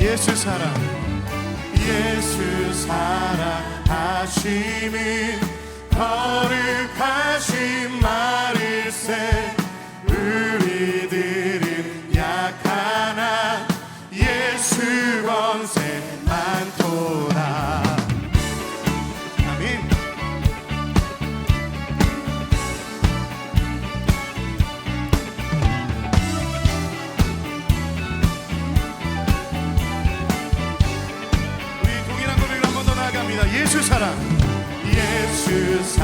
예수 사랑 예수 사랑하심이 거룩하신 말일세. 사랑. 예수 사랑.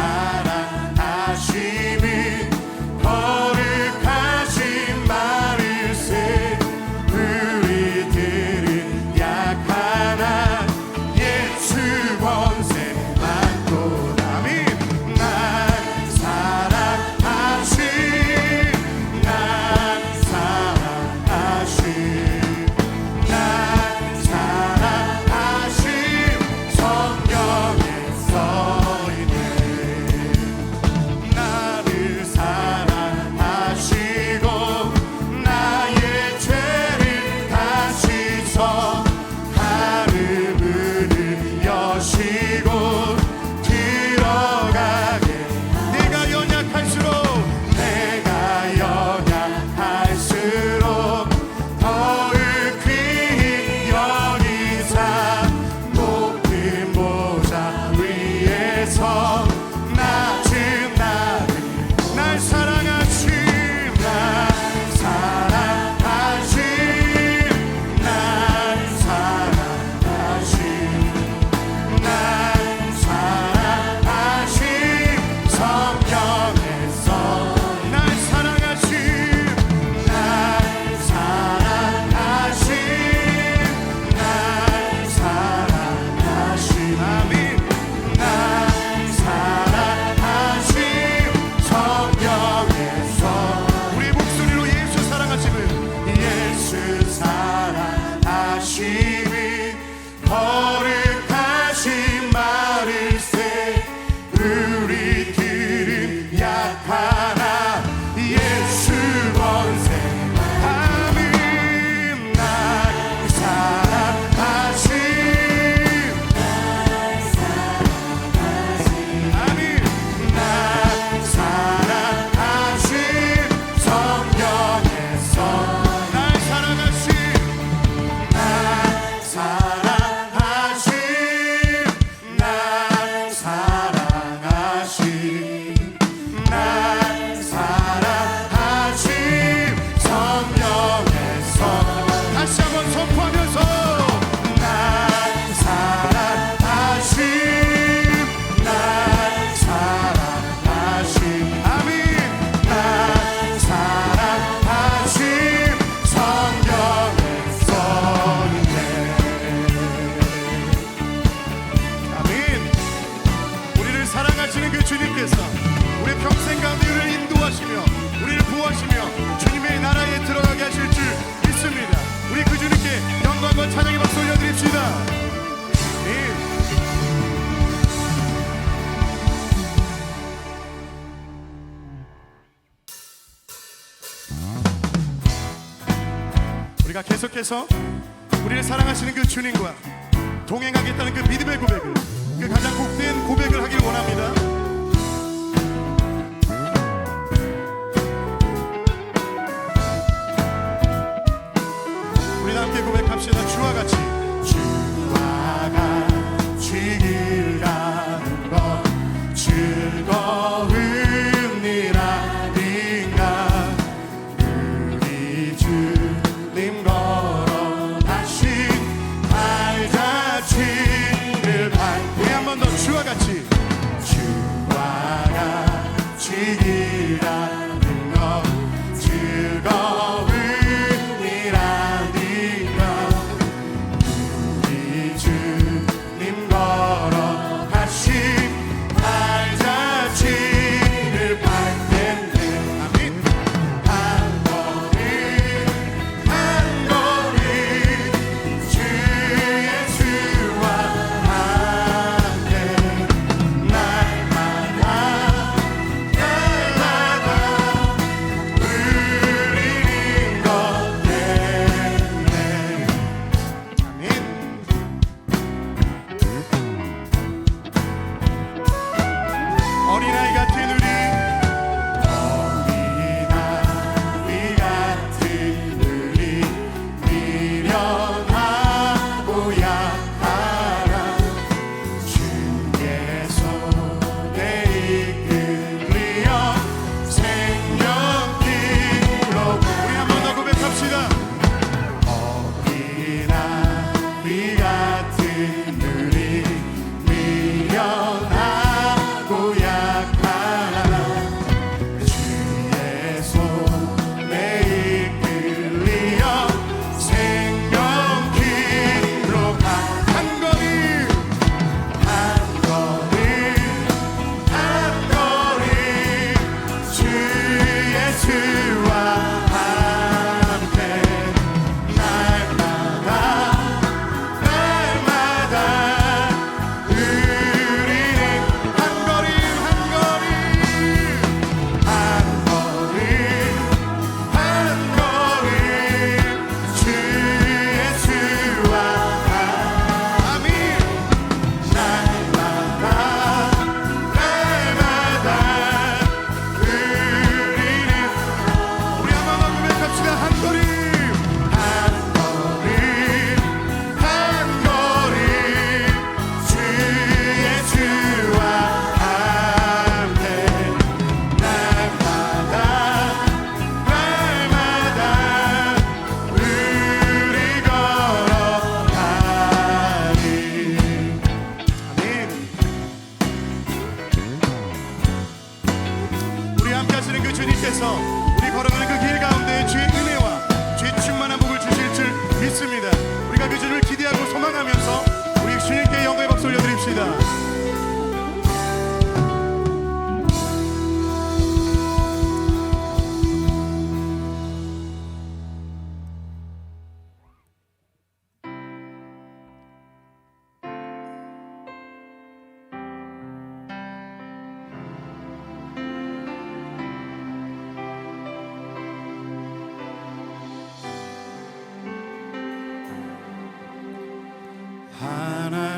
that power. 계속해서 우리를 사랑하시는 그 주님과 동행하겠다는 그 믿음의 고백을 그 가장 복된 고백을 하길 원합니다.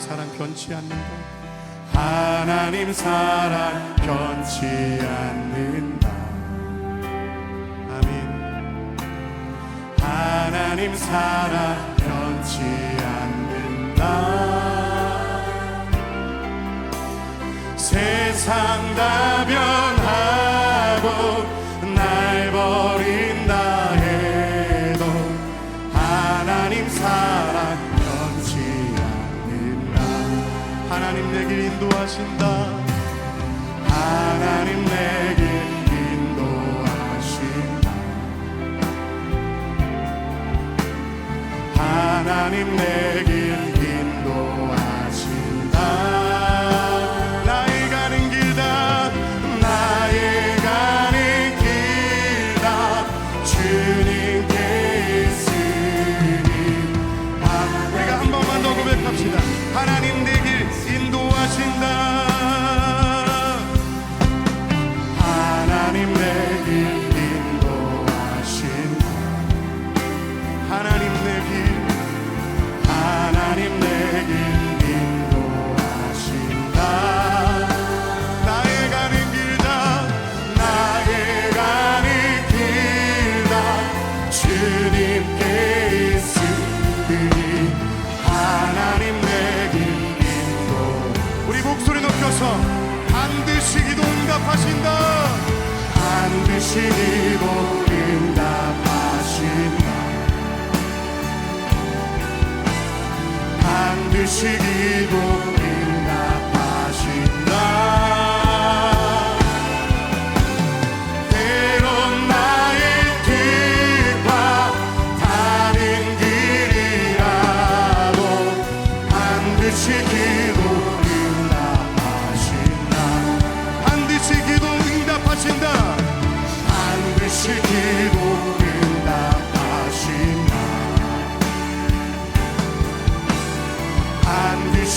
사랑 변치 않는다. 하나님 사랑 변치 않는다. 아멘. 하나님 사랑 변치 않는다. 세상 다 변. 인도하신다. 하나님 내게 인도하신다. 하나님 내게 부르시고 응답하신다 반드시 기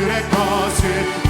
그의 것을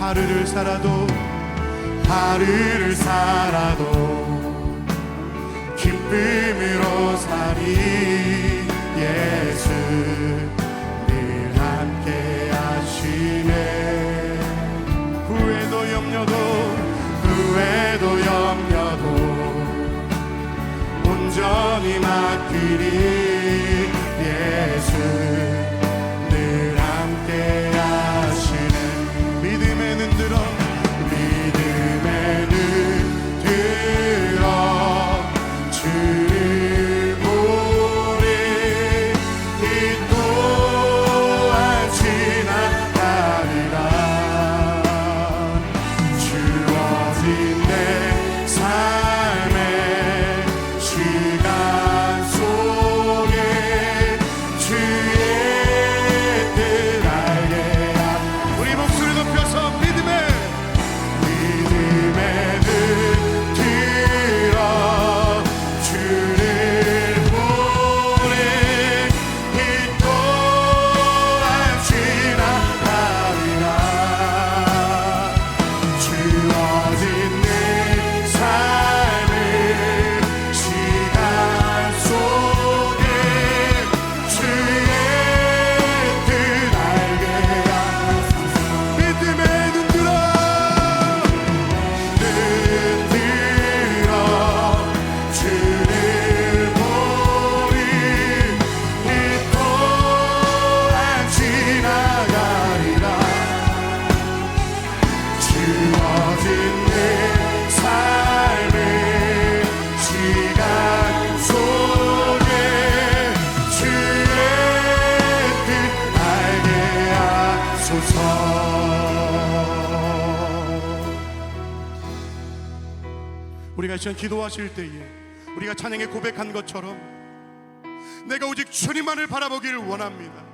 하루를 살아도 하루를 살아도 기쁨으로 살이 예수 늘 함께 하시네. 후회도 염려도 후회도 염려도 온전히 맡기리 우리가 이 시간 기도하실 때에 우리가 찬양에 고백한 것처럼 내가 오직 주님만을 바라보기를 원합니다.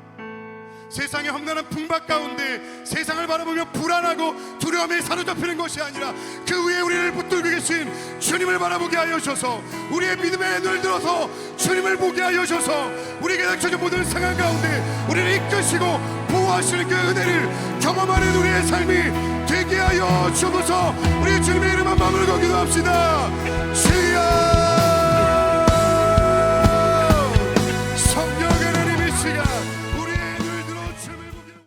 세상의 험난한 풍박 가운데 세상을 바라보며 불안하고 두려움에 사로잡히는 것이 아니라 그 위에 우리를 붙들고 계신 주님을 바라보게 하여 주셔서 우리의 믿음의 눈을 들어서 주님을 보게 하여 주셔서 우리에게 닥쳐진 모든 상황 가운데 우리를 이끄시고 보호하시는 그 은혜를 경험하는 우리의 삶이 되게 하여 주옵소서. 우리 주님의 이름 한 마음으로 기도합시다